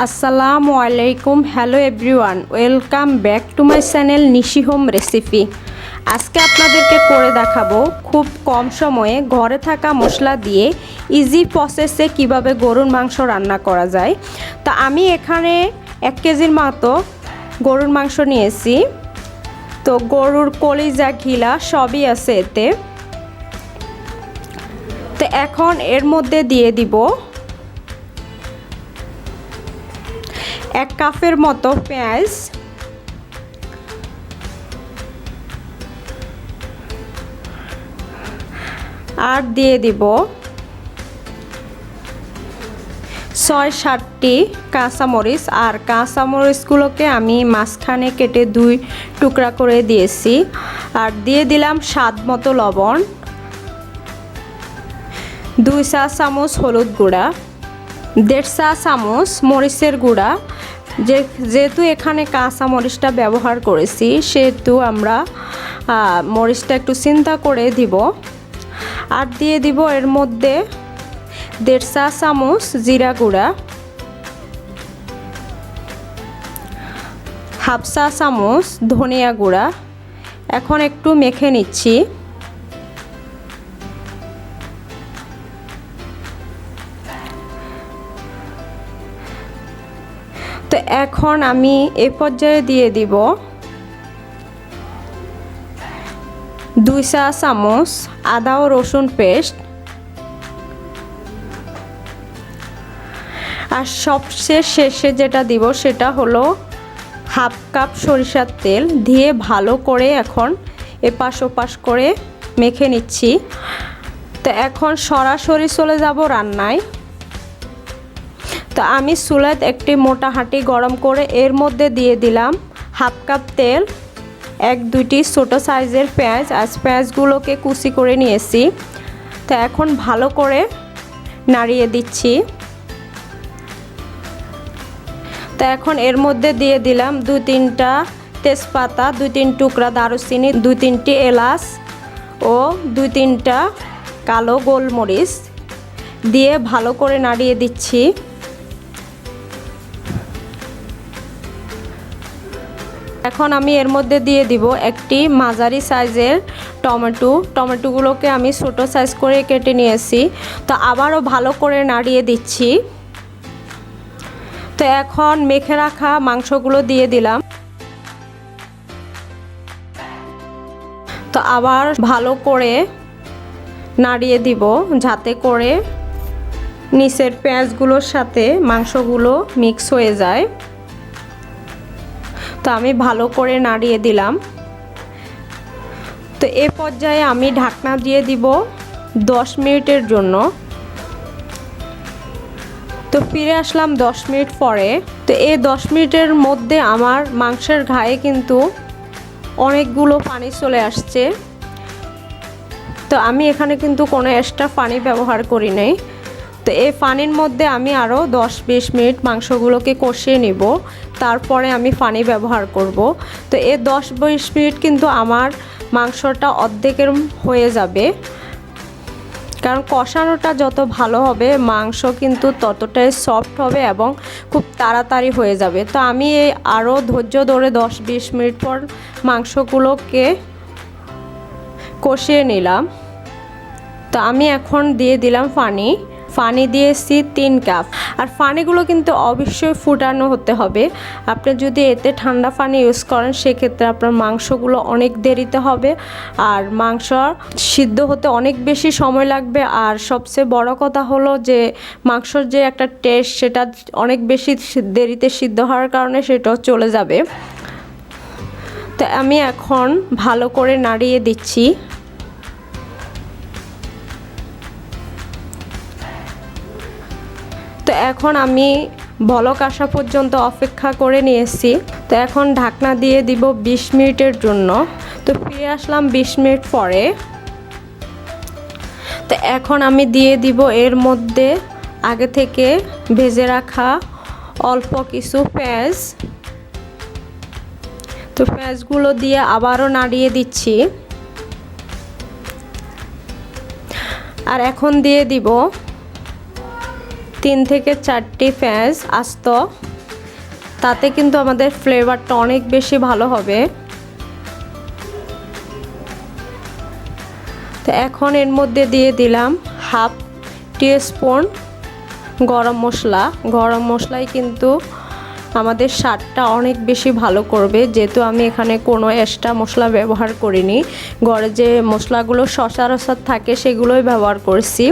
আসসালামু আলাইকুম, hello everyone, welcome back to my channel Nishi home recipe. আজকে আপনাদেরকে করে দেখাবো খুব কম সময়ে ঘরে থাকা মশলা দিয়ে ইজি প্রসেসে কীভাবে গরুর মাংস রান্না করা যায়। তো আমি এখানে এক কেজির মতো গরুর মাংস নিয়েছি। তো গরুর কলিজা, ঘিলা সবই আছে এতে। তো এখন এর মধ্যে দিয়ে দিব এক কাপের মতো পেঁয়াজ। আর দিয়ে দিব ছয় সাতটি কাঁচামরিচ। আর কাঁচামরিচগুলোকে আমি মাঝখানে কেটে দুই টুকরা করে দিয়েছি। আর দিয়ে দিলাম স্বাদ মতো লবণ। দুই চা চামচ হলুদ গুঁড়া। দেড় চা চামচ মরিচের গুঁড়া। যে, যেহেতু এখানে কাঁচা মরিচটা ব্যবহার করেছি, সেহেতু আমরা মরিচটা একটু চিন্তা করে দিব। আর দিয়ে দিব এর মধ্যে দেড় চা চামচ জিরা গুঁড়া। হাফ চা চামচ ধনিয়া গুঁড়া। এখন একটু মেখে নিচ্ছি। এখন আমি এ পর্যায়ে দিয়ে দিব দুই চা চামচ আদা ও রসুন পেস্ট। আর সবচেয়ে শেষে যেটা দিব সেটা হলো হাফ কাপ সরিষার তেল দিয়ে ভালো করে এখন এপাশ ওপাশ করে মেখে নিচ্ছি। তো এখন সরাসরি চলে যাব রান্নায়। তো আমি চুলাত একটি মোটা হাঁটি গরম করে এর মধ্যে দিয়ে দিলাম হাফ কাপ তেল, এক দুইটি ছোটো সাইজের পেঁয়াজ। আজ পেঁয়াজগুলোকে কুচি করে নিয়েছি। তো এখন ভালো করে নাড়িয়ে দিচ্ছি। তো এখন এর মধ্যে দিয়ে দিলাম দুই তিনটা তেজপাতা, দুই তিন টুকরা দারুচিনি, দুই তিনটি এলাচ ও দুই তিনটা কালো গোলমরিচ দিয়ে ভালো করে নাড়িয়ে দিচ্ছি। এখন আমি এর মধ্যে দিয়ে দিব একটি মাঝারি সাইজের টমেটো। টমেটোগুলোকে আমি ছোটো সাইজ করে কেটে নিয়েছি। তো আবারও ভালো করে নাড়িয়ে দিচ্ছি। তো এখন মেখে রাখা মাংসগুলো দিয়ে দিলাম। তো আবার ভালো করে নাড়িয়ে দিব যাতে করে নিচের পেঁয়াজগুলোর সাথে মাংসগুলো মিক্স হয়ে যায়। তো আমি ভালো করে নাড়িয়ে দিলাম। তো এ পর্যায়ে আমি ঢাকনা দিয়ে দিব দশ মিনিটের জন্য। তো ফিরে আসলাম দশ মিনিট পরে। তো এই দশ মিনিটের মধ্যে আমার মাংসের ঘায়ে কিন্তু অনেকগুলো পানি চলে আসছে। তো আমি এখানে কিন্তু কোনো এক্সট্রা পানি ব্যবহার করি নাই। তো এই পানির মধ্যে আমি আরও দশ বিশ মিনিট মাংসগুলোকে কষিয়ে নিব। তারপরে আমি পানি ব্যবহার করব। তো এই দশ বিশ মিনিট কিন্তু আমার মাংসটা অর্ধেকের হয়ে যাবে। কারণ কষানোটা যত ভালো হবে, মাংস কিন্তু ততটাই সফট হবে এবং খুব তাড়াতাড়ি হয়ে যাবে। তো আমি এই আরও ধৈর্য ধরে দশ বিশ মিনিট পর মাংসগুলোকে কষিয়ে নিলাম। তো আমি এখন দিয়ে দিলাম পানি পানি দিয়েছি তিন কাপ। আর পানিগুলো কিন্তু অবশ্যই ফুটানো হতে হবে। আপনি যদি এতে ঠান্ডা পানি ইউজ করেন, সেক্ষেত্রে আপনার মাংসগুলো অনেক দেরিতে হবে। আর মাংস সিদ্ধ হতে অনেক বেশি সময় লাগবে। আর সবচেয়ে বড় কথা হলো যে, মাংসর যে একটা টেস্ট সেটা অনেক বেশি দেরিতে সিদ্ধ হওয়ার কারণে সেটাও চলে যাবে। তো আমি এখন ভালো করে নাড়িয়ে দিচ্ছি। তো এখন আমি বলক আসা পর্যন্ত অপেক্ষা করে নিয়েছি। তো এখন ঢাকনা দিয়ে দিব বিশ মিনিটের জন্য। তো ফিরে আসলাম বিশ মিনিট পরে। তো এখন আমি দিয়ে দিব এর মধ্যে আগে থেকে ভেজে রাখা অল্প কিছু পেঁয়াজ। তো পেঁয়াজগুলো দিয়ে আবারও নাড়িয়ে দিচ্ছি। আর এখন দিয়ে দিব তিন থেকে চারটি পেঁয়াজ আস্ত। তাতে কিন্তু আমাদের ফ্লেভারটা অনেক বেশি ভালো হবে। তো এখন এর মধ্যে দিয়ে দিলাম হাফ স্পুন গরম মশলা। গরম মশলাই কিন্তু আমাদের স্বাদটা অনেক বেশি ভালো করবে। যেহেতু আমি এখানে কোনো এক্সট্রা মশলা ব্যবহার করিনি। ঘরে যে মশলাগুলো সচরাচর থাকে সেগুলোই ব্যবহার করছি।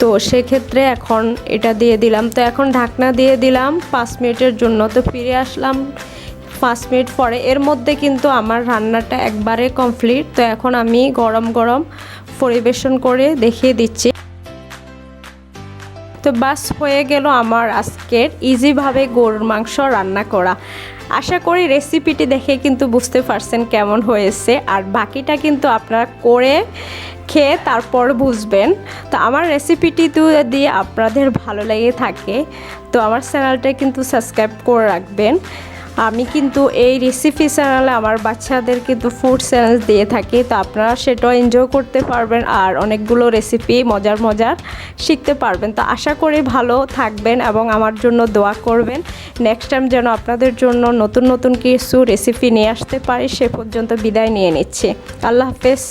তো সেক্ষেত্রে এখন এটা দিয়ে দিলাম। তো এখন ঢাকনা দিয়ে দিলাম পাঁচ মিনিটের জন্য। তো ফিরে আসলাম পাঁচ মিনিট পরে। এর মধ্যে কিন্তু আমার রান্নাটা একবারে কমপ্লিট। তো এখন আমি গরম গরম পরিবেশন করে দেখিয়ে দিচ্ছি। তো বাস হয়ে গেল আমার আজকের ইজিভাবে গরুর মাংস রান্না করা। আশা করি রেসিপিটি দেখে কিন্তু বুঝতে পারছেন কেমন হয়েছে। আর বাকিটা কিন্তু আপনারা করে খেয়ে তারপর বুঝবেন। তো আমার রেসিপিটি দিয়ে আপনাদের ভালো লেগে থাকে, তো আমার চ্যানেলটা কিন্তু সাবস্ক্রাইব করে রাখবেন। আমি কিন্তু এই রেসিপি চ্যানেলে আমার বাচ্চাদের কিন্তু ফুড চ্যানেল দিয়ে থাকি, তো আপনারা সেটাও এনজয় করতে পারবেন আর অনেকগুলো রেসিপি মজার মজার শিখতে পারবেন। তো আশা করি ভালো থাকবেন এবং আমার জন্য দোয়া করবেন। নেক্সট টাইম যেন আপনাদের জন্য নতুন নতুন কিছু রেসিপি নিয়ে আসতে পারি, সে পর্যন্ত বিদায় নিয়ে নিচ্ছি। আল্লাহ হাফেজ।